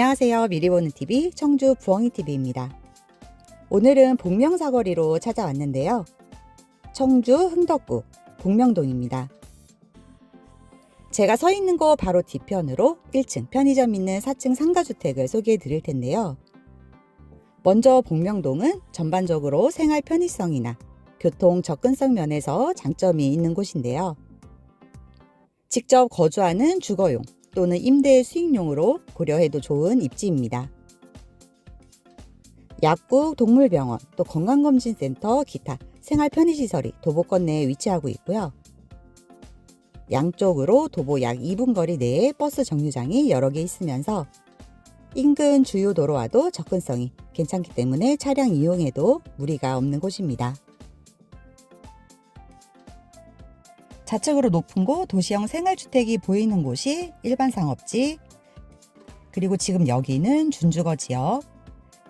안녕하세요. 미리 보는 TV 청주 부엉이 TV입니다. 오늘은 복명사거리로 찾아왔는데요. 청주 흥덕구 복명동입니다. 제가 서 있는 곳 바로 뒤편으로 1층 편의점 있는 4층 상가주택을 소개해 드릴 텐데요. 먼저 복명동은 전반적으로 생활 편의성이나 교통 접근성 면에서 장점이 있는 곳인데요. 직접 거주하는 주거용 또는 임대 수익용으로 고려해도 좋은 입지입니다. 약국, 동물병원, 또 건강검진센터, 기타 생활 편의시설이 도보권 내에 위치하고 있고요. 양쪽으로 도보 약 2분 거리 내에 버스 정류장이 여러 개 있으면서 인근 주요 도로와도 접근성이 괜찮기 때문에 차량 이용에도 무리가 없는 곳입니다. 좌측으로 높은 곳 도시형 생활주택이 보이는 곳이 일반 상업지 그리고 지금 여기는 준주거 지역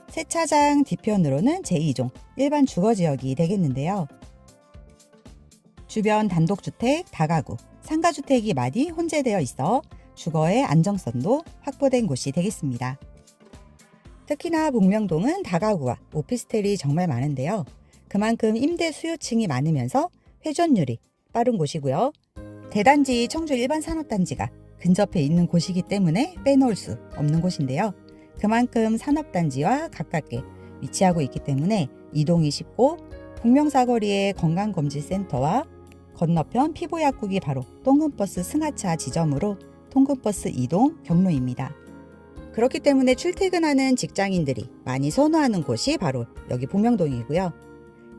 세차장 뒤편으로는 제2종 일반 주거 지역이 되겠는데요. 주변 단독주택, 다가구, 상가주택이 많이 혼재되어 있어 주거의 안정성도 확보된 곳이 되겠습니다. 특히나 복명동은 다가구와 오피스텔이 정말 많은데요. 그만큼 임대 수요층이 많으면서 회전율이 빠른 곳이고요. 대단지 청주 일반 산업단지가 근접해 있는 곳이기 때문에 빼놓을 수 없는 곳인데요. 그만큼 산업단지와 가깝게 위치하고 있기 때문에 이동이 쉽고 복명사거리의 건강검진센터와 건너편 피부약국이 바로 통근버스 승하차 지점으로 통근버스 이동 경로입니다. 그렇기 때문에 출퇴근하는 직장인들이 많이 선호하는 곳이 바로 여기 복명동이고요.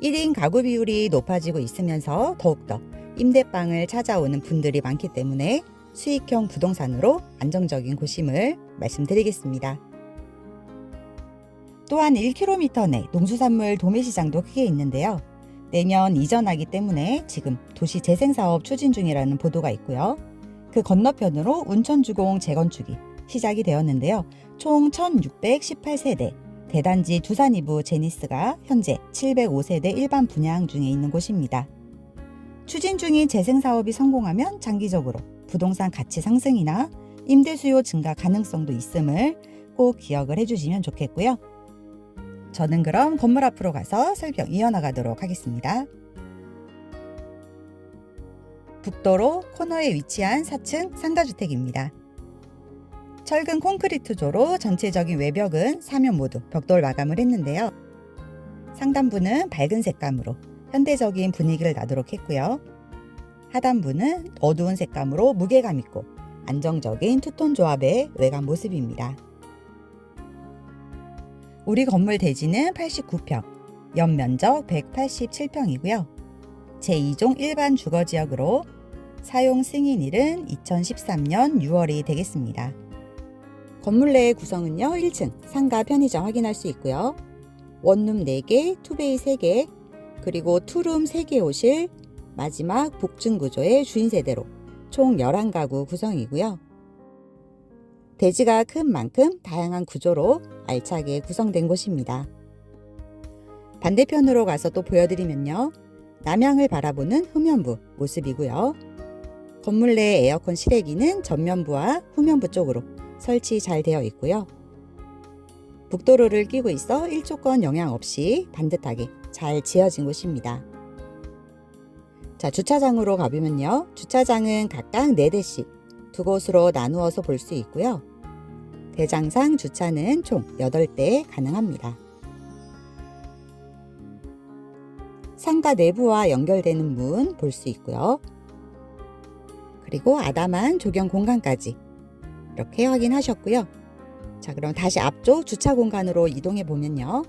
1인 가구 비율이 높아지고 있으면서 더욱더 임대방을 찾아오는 분들이 많기 때문에 수익형 부동산으로 안정적인 곳임을 말씀드리겠습니다. 또한 1km 내 농수산물 도매시장도 크게 있는데요. 내년 이전하기 때문에 지금 도시 재생사업 추진 중이라는 보도가 있고요. 그 건너편으로 운천주공 재건축이 시작이 되었는데요. 총 1618세대, 대단지 두산 이부 제니스가 현재 705세대 일반 분양 중에 있는 곳입니다. 추진 중인 재생 사업이 성공하면 장기적으로 부동산 가치 상승이나 임대 수요 증가 가능성도 있음을 꼭 기억을 해주시면 좋겠고요. 저는 그럼 건물 앞으로 가서 설명 이어나가도록 하겠습니다. 북도로 코너에 위치한 4층 상가주택입니다. 철근 콘크리트조로 전체적인 외벽은 사면 모두 벽돌 마감을 했는데요. 상단부는 밝은 색감으로 현대적인 분위기를 나도록 했고요. 하단부는 어두운 색감으로 무게감 있고 안정적인 투톤 조합의 외관 모습입니다. 우리 건물 대지는 89평, 연면적 187평이고요. 제2종 일반 주거지역으로 사용 승인일은 2013년 6월이 되겠습니다. 건물 내의 구성은요, 1층 상가 편의점 확인할 수 있고요. 원룸 4개, 투베이 3개, 그리고 투룸 3개 호실, 마지막 복층 구조의 주인 세대로 총 11가구 구성이고요. 대지가 큰 만큼 다양한 구조로 알차게 구성된 곳입니다. 반대편으로 가서 또 보여드리면요. 남향을 바라보는 후면부 모습이고요. 건물 내 에어컨 실외기는 전면부와 후면부 쪽으로 설치 잘 되어 있고요. 북도로를 끼고 있어 일조권 영향 없이 반듯하게 잘 지어진 곳입니다. 자, 주차장으로 가보면요. 주차장은 각각 4대씩 두 곳으로 나누어서 볼 수 있고요. 대장상 주차는 총 8대 가능합니다. 상가 내부와 연결되는 문 볼 수 있고요. 그리고 아담한 조경 공간까지 이렇게 확인하셨고요. 자, 그럼 다시 앞쪽 주차 공간으로 이동해 보면요.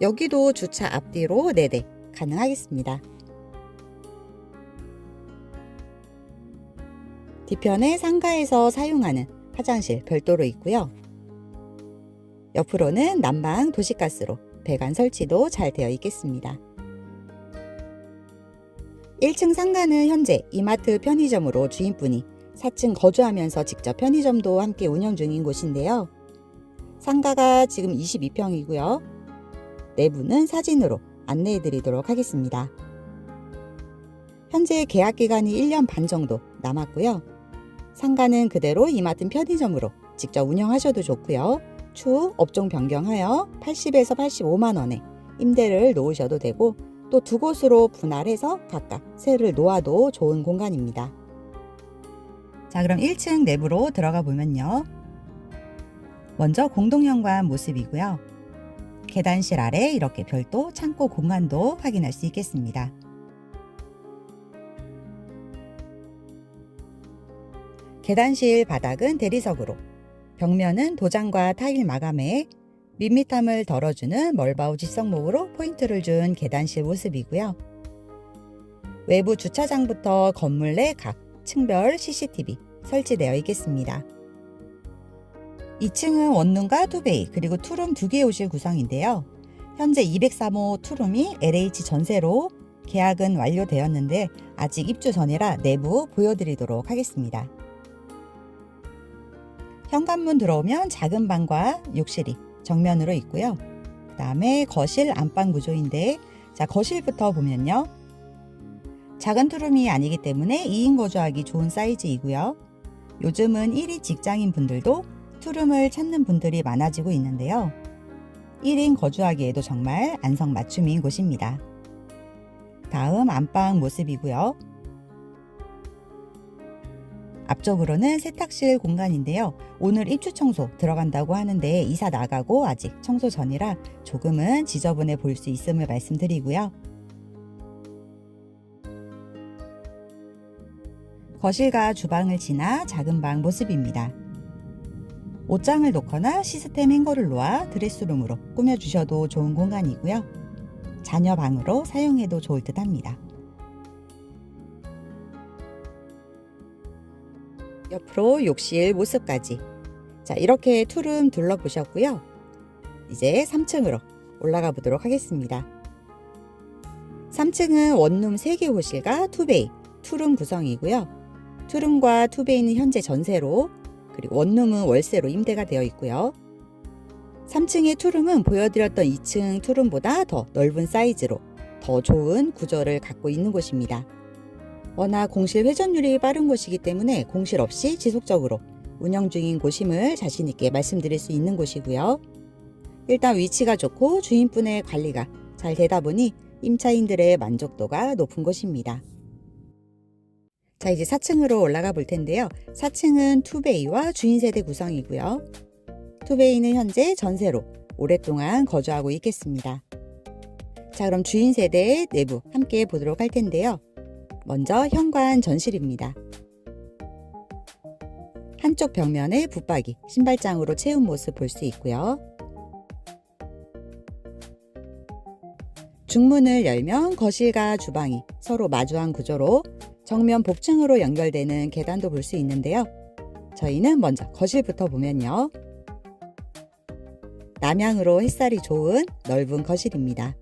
여기도 주차 앞뒤로 4대 가능하겠습니다. 뒤편에 상가에서 사용하는 화장실 별도로 있고요. 옆으로는 난방 도시가스로 배관 설치도 잘 되어 있겠습니다. 1층 상가는 현재 이마트 편의점으로 주인분이 4층 거주하면서 직접 편의점도 함께 운영 중인 곳인데요. 상가가 지금 22평이고요. 내부는 사진으로 안내해 드리도록 하겠습니다. 현재 계약 기간이 1년 반 정도 남았고요. 상가는 그대로 이마트 편의점으로 직접 운영하셔도 좋고요. 추후 업종 변경하여 80에서 85만 원에 임대를 놓으셔도 되고 또 두 곳으로 분할해서 각각 세를 놓아도 좋은 공간입니다. 자, 그럼 1층 내부로 들어가 보면요. 먼저 공동현관 모습이고요. 계단실 아래 이렇게 별도 창고 공간도 확인할 수 있겠습니다. 계단실 바닥은 대리석으로, 벽면은 도장과 타일 마감에 밋밋함을 덜어주는 멀바우 지성목으로 포인트를 준 계단실 모습이고요. 외부 주차장부터 건물 내 각 층별 CCTV 설치되어 있겠습니다. 2층은 원룸과 투베이 그리고 투룸 두 개의 오실 구성인데요. 현재 203호 투룸이 LH 전세로 계약은 완료되었는데 아직 입주 전이라 내부 보여드리도록 하겠습니다. 현관문 들어오면 작은 방과 욕실이 정면으로 있고요. 그 다음에 거실 안방 구조인데 자 거실부터 보면요. 작은 투룸이 아니기 때문에 2인 거주하기 좋은 사이즈이고요. 요즘은 1인 직장인 분들도 투룸을 찾는 분들이 많아지고 있는데요. 1인 거주하기에도 정말 안성맞춤인 곳입니다. 다음 안방 모습이고요. 앞쪽으로는 세탁실 공간인데요. 오늘 입주 청소 들어간다고 하는데 이사 나가고 아직 청소 전이라 조금은 지저분해 보일 수 있음을 말씀드리고요. 거실과 주방을 지나 작은 방 모습입니다. 옷장을 놓거나 시스템 행거를 놓아 드레스룸으로 꾸며주셔도 좋은 공간이고요. 자녀 방으로 사용해도 좋을 듯 합니다. 옆으로 욕실 모습까지. 자, 이렇게 투룸 둘러보셨고요. 이제 3층으로 올라가 보도록 하겠습니다. 3층은 원룸 3개 호실과 투베이, 투룸 구성이고요. 투룸과 투베이는 현재 전세로, 그리고 원룸은 월세로 임대가 되어 있고요. 3층의 투룸은 보여드렸던 2층 투룸보다 더 넓은 사이즈로 더 좋은 구조를 갖고 있는 곳입니다. 워낙 공실 회전율이 빠른 곳이기 때문에 공실 없이 지속적으로 운영 중인 곳임을 자신있게 말씀드릴 수 있는 곳이고요. 일단 위치가 좋고 주인분의 관리가 잘 되다 보니 임차인들의 만족도가 높은 곳입니다. 자, 이제 4층으로 올라가 볼 텐데요. 4층은 투베이와 주인 세대 구성이고요. 투베이는 현재 전세로 오랫동안 거주하고 있겠습니다. 자, 그럼 주인 세대의 내부 함께 보도록 할 텐데요. 먼저 현관 전실입니다. 한쪽 벽면에 붙박이, 신발장으로 채운 모습 볼 수 있고요. 중문을 열면 거실과 주방이 서로 마주한 구조로 정면 복층으로 연결되는 계단도 볼 수 있는데요. 저희는 먼저 거실부터 보면요. 남향으로 햇살이 좋은 넓은 거실입니다.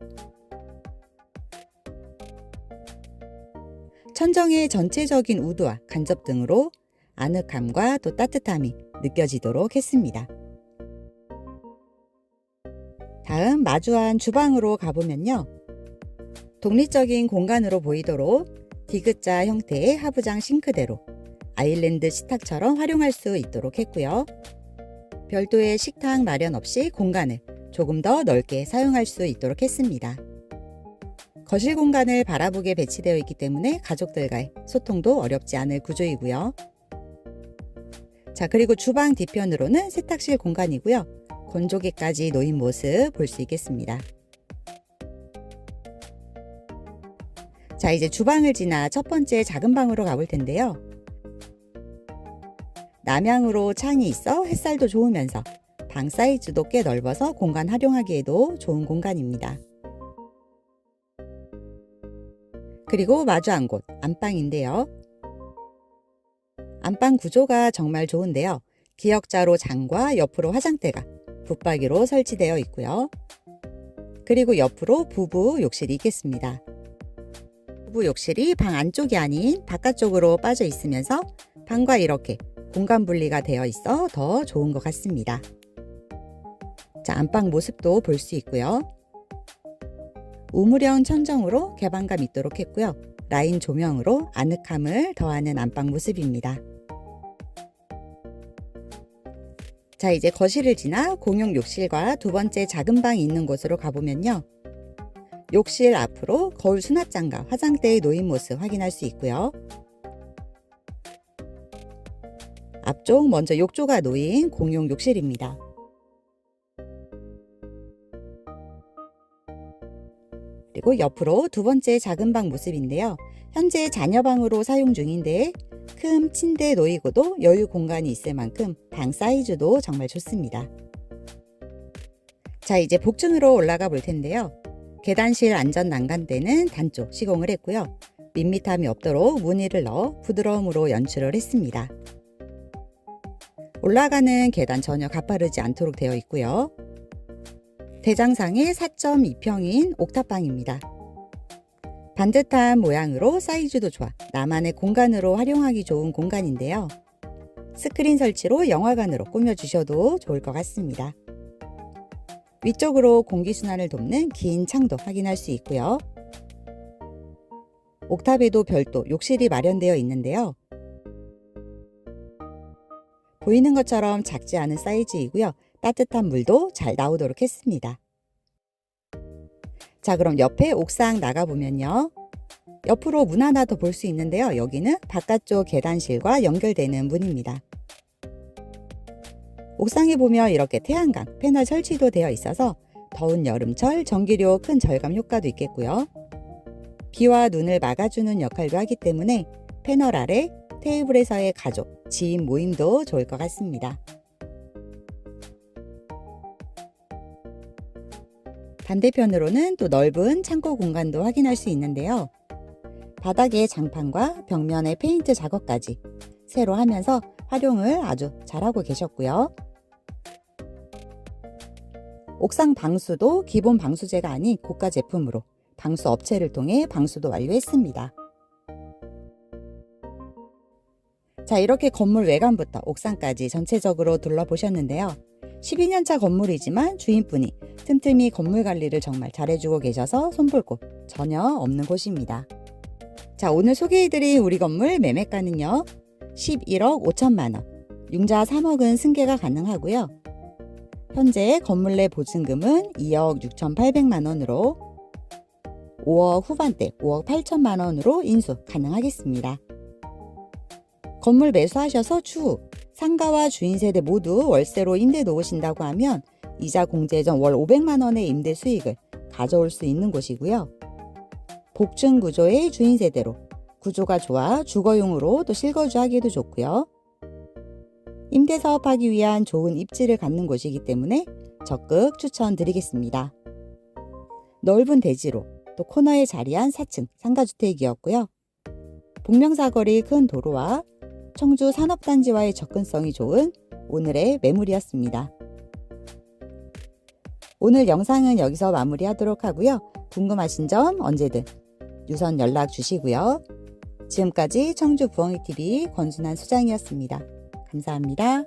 천정의 전체적인 우드와 간접 등으로 아늑함과 또 따뜻함이 느껴지도록 했습니다. 다음 마주한 주방으로 가보면요. 독립적인 공간으로 보이도록 디귿자 형태의 하부장 싱크대로 아일랜드 식탁처럼 활용할 수 있도록 했고요. 별도의 식탁 마련 없이 공간을 조금 더 넓게 사용할 수 있도록 했습니다. 거실 공간을 바라보게 배치되어 있기 때문에 가족들과의 소통도 어렵지 않을 구조이고요. 자, 그리고 주방 뒤편으로는 세탁실 공간이고요. 건조기까지 놓인 모습 볼 수 있겠습니다. 자, 이제 주방을 지나 첫 번째 작은 방으로 가볼 텐데요. 남향으로 창이 있어 햇살도 좋으면서 방 사이즈도 꽤 넓어서 공간 활용하기에도 좋은 공간입니다. 그리고 마주한 곳 안방인데요. 안방 구조가 정말 좋은데요. 기역자로 장과 옆으로 화장대가 붙박이로 설치되어 있고요. 그리고 옆으로 부부 욕실이 있겠습니다. 부부 욕실이 방 안쪽이 아닌 바깥쪽으로 빠져 있으면서 방과 이렇게 공간 분리가 되어 있어 더 좋은 것 같습니다. 자, 안방 모습도 볼 수 있고요. 우물형 천정으로 개방감 있도록 했고요. 라인 조명으로 아늑함을 더하는 안방 모습입니다. 자, 이제 거실을 지나 공용 욕실과 두 번째 작은 방이 있는 곳으로 가보면요. 욕실 앞으로 거울 수납장과 화장대의 놓인 모습 확인할 수 있고요. 앞쪽 먼저 욕조가 놓인 공용 욕실입니다. 그리고 옆으로 두 번째 작은 방 모습인데요. 현재 자녀방으로 사용 중인데 큰 침대 놓이고도 여유 공간이 있을 만큼 방 사이즈도 정말 좋습니다. 자, 이제 복층으로 올라가 볼 텐데요. 계단실 안전 난간대는 단쪽 시공을 했고요. 밋밋함이 없도록 무늬를 넣어 부드러움으로 연출을 했습니다. 올라가는 계단 전혀 가파르지 않도록 되어 있고요. 대장상의 4.2평인 옥탑방입니다. 반듯한 모양으로 사이즈도 좋아 나만의 공간으로 활용하기 좋은 공간인데요. 스크린 설치로 영화관으로 꾸며주셔도 좋을 것 같습니다. 위쪽으로 공기순환을 돕는 긴 창도 확인할 수 있고요. 옥탑에도 별도 욕실이 마련되어 있는데요. 보이는 것처럼 작지 않은 사이즈이고요. 따뜻한 물도 잘 나오도록 했습니다. 자, 그럼 옆에 옥상 나가보면요. 옆으로 문 하나 더 볼 수 있는데요. 여기는 바깥쪽 계단실과 연결되는 문입니다. 옥상에 보면 이렇게 태양광 패널 설치도 되어 있어서 더운 여름철 전기료 큰 절감 효과도 있겠고요. 비와 눈을 막아주는 역할도 하기 때문에 패널 아래 테이블에서의 가족, 지인 모임도 좋을 것 같습니다. 반대편으로는 또 넓은 창고 공간도 확인할 수 있는데요. 바닥의 장판과 벽면의 페인트 작업까지 새로 하면서 활용을 아주 잘하고 계셨고요. 옥상 방수도 기본 방수제가 아닌 고가 제품으로 방수 업체를 통해 방수도 완료했습니다. 자, 이렇게 건물 외관부터 옥상까지 전체적으로 둘러보셨는데요. 12년차 건물이지만 주인분이 틈틈이 건물 관리를 정말 잘해주고 계셔서 손볼 곳 전혀 없는 곳입니다. 자, 오늘 소개해드린 우리 건물 매매가는요. 11억 5천만 원, 융자 3억은 승계가 가능하고요. 현재 건물 내 보증금은 2억 6,800만 원으로 5억 후반대 5억 8천만 원으로 인수 가능하겠습니다. 건물 매수하셔서 추후 상가와 주인 세대 모두 월세로 임대 놓으신다고 하면 이자 공제 전 월 500만 원의 임대 수익을 가져올 수 있는 곳이고요. 복층 구조의 주인 세대로 구조가 좋아 주거용으로 또 실거주하기도 좋고요. 임대 사업하기 위한 좋은 입지를 갖는 곳이기 때문에 적극 추천드리겠습니다. 넓은 대지로 또 코너에 자리한 4층 상가주택이었고요. 복명사거리 큰 도로와 청주 산업단지와의 접근성이 좋은 오늘의 매물이었습니다. 오늘 영상은 여기서 마무리하도록 하고요. 궁금하신 점 언제든 유선 연락 주시고요. 지금까지 청주 부엉이TV 권순환 소장이었습니다. 감사합니다.